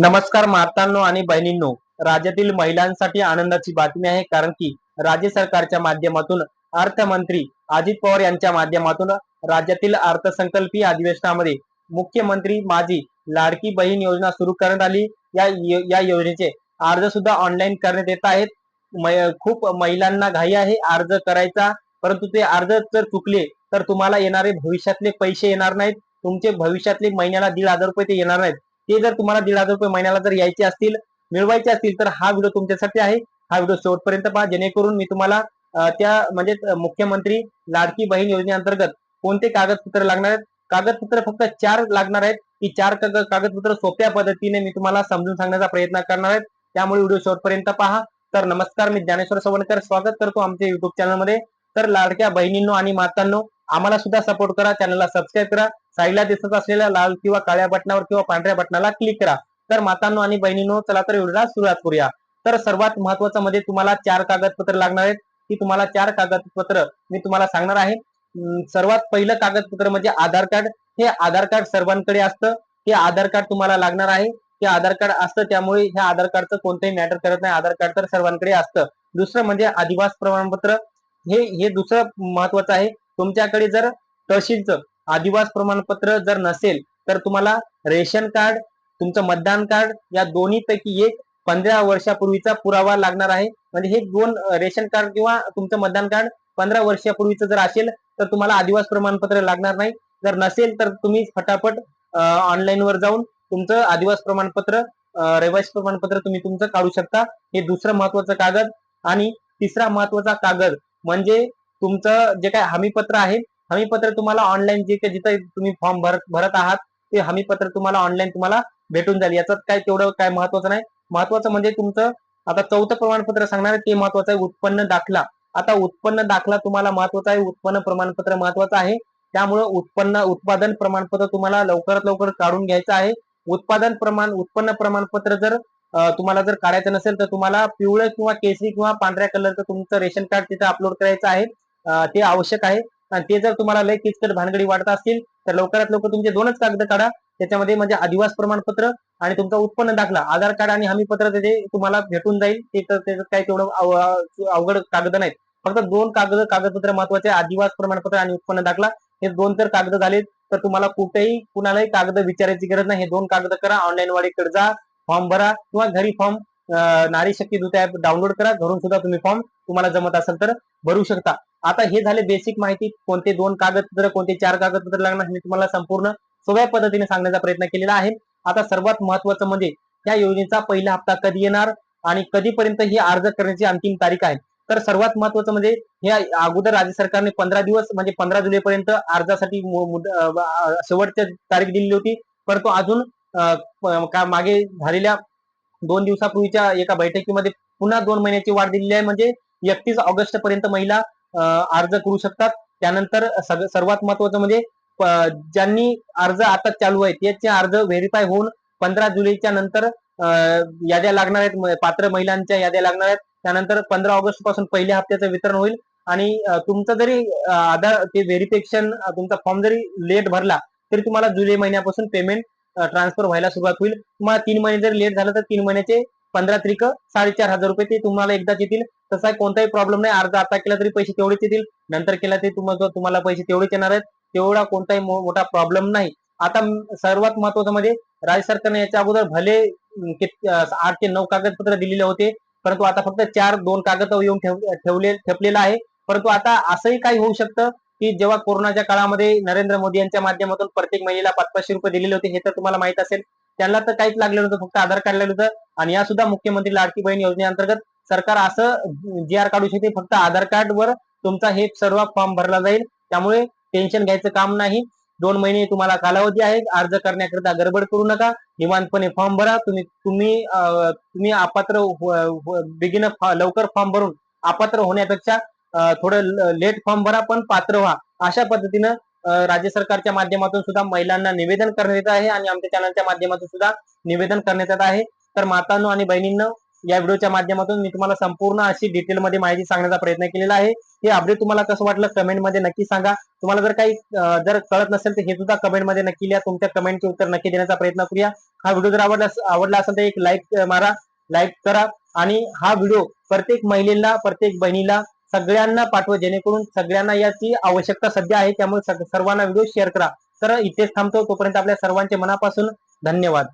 नमस्कार मातांनो आणि बहिणींनो राज्यातील महिलांसाठी आनंदाची बातमी आहे कारण की राज्य सरकारच्या माध्यमातून अर्थमंत्री अजित पवार यांच्या माध्यमातून राज्यातील अर्थसंकल्पीय अधिवेशनामध्ये मुख्यमंत्री माझी लाडकी बहीण योजना सुरू करण्यात आली. या या योजनेचे अर्ज सुद्धा ऑनलाईन करण्यात येत आहेत. खूप महिलांना घाई आहे अर्ज करायचा परंतु ते अर्ज जर चुकले तर तुम्हाला येणारे भविष्यातले पैसे येणार नाहीत. तुमचे भविष्यातले महिन्याला दीड हजार रुपये ते येणार नाहीत. ते जर तुम्हाला दीड हजार रुपये महिन्याला जर यायचे असतील मिळवायचे असतील तर हा व्हिडिओ तुमच्यासाठी आहे. हा व्हिडिओ शेवटपर्यंत पहा. जेणेकरून मी तुम्हाला त्या म्हणजे मुख्यमंत्री लाडकी बहीण योजनेअंतर्गत कोणते कागदपत्र लागणार आहेत? कागदपत्र फक्त चार लागणार आहेत. की चार कागदपत्र सोप्या पद्धतीने मी तुम्हाला समजून सांगण्याचा प्रयत्न करणार आहे त्यामुळे व्हिडिओ शेवटपर्यंत पहा. तर नमस्कार मी ज्ञानेश्वर सवणकर स्वागत करतो आमच्या युट्यूब चॅनलमध्ये तर लाडक्या बहिणींनो आणि मातांनो आम्हाला सुद्धा सपोर्ट करा चॅनलला सबस्क्राईब करा. साईडला दिसत असलेल्या लाल किंवा काळ्या बटनावर किंवा पांढऱ्या बटनाला क्लिक करा. तर मातांनो आणि बहिणींनो चला तर व्हिडिओला सुरुवात करूया. तर सर्वात महत्वाचं म्हणजे तुम्हाला चार कागदपत्र लागणार आहेत. की तुम्हाला चार कागदपत्र मी तुम्हाला सांगणार आहे. सर्वात पहिलं कागदपत्र म्हणजे आधार कार्ड. हे आधार कार्ड सर्वांकडे असतं. हे आधार कार्ड तुम्हाला लागणार आहे. हे आधार कार्ड असतं त्यामुळे ह्या आधार कार्डचं कोणतंही मॅटर करत नाही. आधार कार्ड तर सर्वांकडे असतं. दुसरं म्हणजे आदिवास प्रमाणपत्र. हे हे दुसरं महत्वाचं आहे. तुमच्याकडे जर तहसीलचं आदिवास प्रमाणपत्र जर नसेल तर तुम्हाला रेशन कार्ड तुमचं मतदान कार्ड या दोन्ही पैकी एक पंधरा वर्षापूर्वीचा पुरावा लागणार आहे. म्हणजे हे दोन रेशन कार्ड किंवा तुमचं मतदान कार्ड पंधरा वर्षापूर्वीचं जर असेल तर तुम्हाला आदिवास प्रमाणपत्र लागणार नाही. जर नसेल तर तुम्ही फटाफट ऑनलाईनवर जाऊन तुमचं आदिवास प्रमाणपत्र रहिवासी प्रमाणपत्र तुम्ही तुमचं काढू शकता. हे दुसरं महत्वाचं कागद. आणि तिसरा महत्त्वाचा कागद म्हणजे तुमचं जे काय हमीपत्र आहे हमीपत्र तुम्हाला ऑनलाईन जे काही जिथे तुम्ही फॉर्म भरत भरत आहात ते हमीपत्र तुम्हाला ऑनलाईन तुम्हाला भेटून जाईल. याच्यात काय तेवढं काय महत्वाचं नाही. महत्वाचं म्हणजे तुमचं आता चौथं प्रमाणपत्र सांगणार ते महत्वाचं आहे उत्पन्न दाखला. आता उत्पन्न दाखला तुम्हाला महत्त्वाचा आहे उत्पन्न प्रमाणपत्र महत्वाचं आहे. त्यामुळं उत्पन्न उत्पादन प्रमाणपत्र तुम्हाला लवकरात लवकर काढून घ्यायचं आहे. उत्पादन प्रमाण उत्पन्न प्रमाणपत्र जर तुम्हाला जर काढायचं नसेल तर तुम्हाला पिवळं किंवा केसरी किंवा पांढऱ्या कलरचं तुमचं रेशन कार्ड तिथे अपलोड करायचं आहे. ते आवश्यक आहे. आणि ते जर तुम्हाला लय किचकट भानगडी वाटत असतील तर लवकरात लवकर तुमचे दोनच कागद काढा. त्याच्यामध्ये म्हणजे आदिवास प्रमाणपत्र आणि तुमचा उत्पन्न दाखला आधार कार्ड आणि हमीपत्र ते तुम्हाला भेटून जाईल ते तर त्याचं काही तेवढं अवघड कागद नाहीत. फक्त दोन कागद कागदपत्र महत्त्वाचे आदिवास प्रमाणपत्र आणि उत्पन्न दाखला. हे दोन तर कागद झाले तर तुम्हाला कुठेही कुणालाही कागद विचारायची गरज नाही. हे दोन कागद करा ऑनलाईन वाडीकडे जा फॉर्म भरा किंवा घरी फॉर्म नारी शक्ती दूत ऍप डाउनलोड करा. घरून सुद्धा तुम्ही फॉर्म तुम्हाला जमत असेल तर भरू शकता. आता हे झाले बेसिक माहिती. कोणते दोन कागदपत्र कोणते चार कागदपत्र लागणार हे तुम्हाला संपूर्ण सोप्या पद्धतीने सांगण्याचा प्रयत्न केलेला आहे. आता सर्वात महत्वाचं म्हणजे या योजनेचा पहिला हप्ता कधी येणार आणि कधीपर्यंत ही अर्ज करण्याची अंतिम तारीख आहे? तर सर्वात महत्वाचं म्हणजे हे अगोदर राज्य सरकारने पंधरा दिवस म्हणजे पंधरा जुलैपर्यंत अर्जासाठी मु- मुद- शेवटची तारीख दिलेली होती. परंतु अजून का- मागे झालेल्या दोन दिवसापूर्वीच्या एका बैठकीमध्ये पुन्हा दोन महिन्याची वाढ दिलेली आहे. म्हणजे एकतीस ऑगस्ट पर्यंत महिला अर्ज करू शकतात. त्यानंतर सर्वात महत्वाचं म्हणजे ज्यांनी अर्ज आता चालू आहेत त्याचे अर्ज व्हेरीफाय होऊन पंधरा जुलैच्या नंतर याद्या लागणार आहेत. पात्र महिलांच्या याद्या लागणार आहेत. त्यानंतर पंधरा ऑगस्टपासून पहिल्या हप्त्याचं वितरण होईल. आणि तुमचं जरी आधार ते व्हेरिफिकेशन तुमचा फॉर्म जरी लेट भरला तरी तुम्हाला जुलै महिन्यापासून पेमेंट ट्रान्सफर व्हायला सुरुवात होईल. तुम्हाला तीन महिने जर लेट झालं तर तीन महिन्याचे पंधरा त्रिक साडेचार हजार रुपये ते तुम्हाला एकदाच येतील. तसा कोणताही प्रॉब्लेम नाही. अर्ज आता केला तरी पैसे तेवढेच येतील. नंतर केला तरी तुम्हाला तुम्हाला पैसे तेवढेच येणार आहेत. तेवढा कोणताही मोठा प्रॉब्लेम नाही. आता सर्वात महत्वाचं म्हणजे राज्य सरकारने याच्या अगोदर भले आठ ते नऊ कागदपत्र दिलेले होते. परंतु आता फक्त चार दोन कागद येऊन ठेवले ठेपलेलं आहे. परंतु आता असंही काही होऊ शकतं की जेव्हा कोरोनाच्या काळामध्ये नरेंद्र मोदी यांच्या माध्यमातून प्रत्येक महिलेला पाच पाचशे रुपये दिलेले होते हे तर तुम्हाला माहीत असेल. त्यांना तर काहीच लागलेलं नव्हतं फक्त आधार कार्ड लागलं होतं. आणि या सुद्धा मुख्यमंत्री लाडकी बहीण योजनेअंतर्गत सरकार असं जी आर काढू शकते फक्त आधार कार्ड वर तुमचा हे सर्व फॉर्म भरला जाईल. त्यामुळे टेन्शन घ्यायचं काम नाही. दोन महिने तुम्हाला कालावधी आहे अर्ज करण्याकरिता गडबड करू नका. निवांतपणे फॉर्म भरा. तुम्ही तुम्ही तुम्ही अपात्र हो, हो, बिगिन लवकर फॉर्म भरून अपात्र होण्यापेक्षा थोडं लेट फॉर्म भरा पण पात्र व्हा. अशा पद्धतीनं राज्य सरकारच्या माध्यमातून सुद्धा महिलांना निवेदन करण्यात येत आहे आणि आमच्या चॅनलच्या माध्यमातून सुद्धा निवेदन करण्यात येत आहे. तर मातांनो आणि बहिणींनो या व्हिडिओच्या माध्यमातून मी तुम्हाला संपूर्ण अशी डिटेलमध्ये माहिती सांगण्याचा प्रयत्न केलेला आहे. हे अपडेट तुम्हाला कसं वाटलं कमेंटमध्ये नक्की सांगा. तुम्हाला जर काही जर कळत नसेल तर हे सुद्धा कमेंटमध्ये नक्की लिहा. तुमच्या कमेंटचे उत्तर नक्की देण्याचा प्रयत्न करूया. हा व्हिडिओ जर आवडला आवडला असेल तर एक लाईक मारा लाईक करा. आणि हा व्हिडिओ प्रत्येक महिलेला प्रत्येक बहिणीला सगळ्यांना पाठवा जेणेकरून सगळ्यांना याची आवश्यकता सध्या आहे त्यामुळे सर्वांना व्हिडिओ शेअर करा. तर इथेच थांबतो. तोपर्यंत आपल्या सर्वांचे मनापासून धन्यवाद.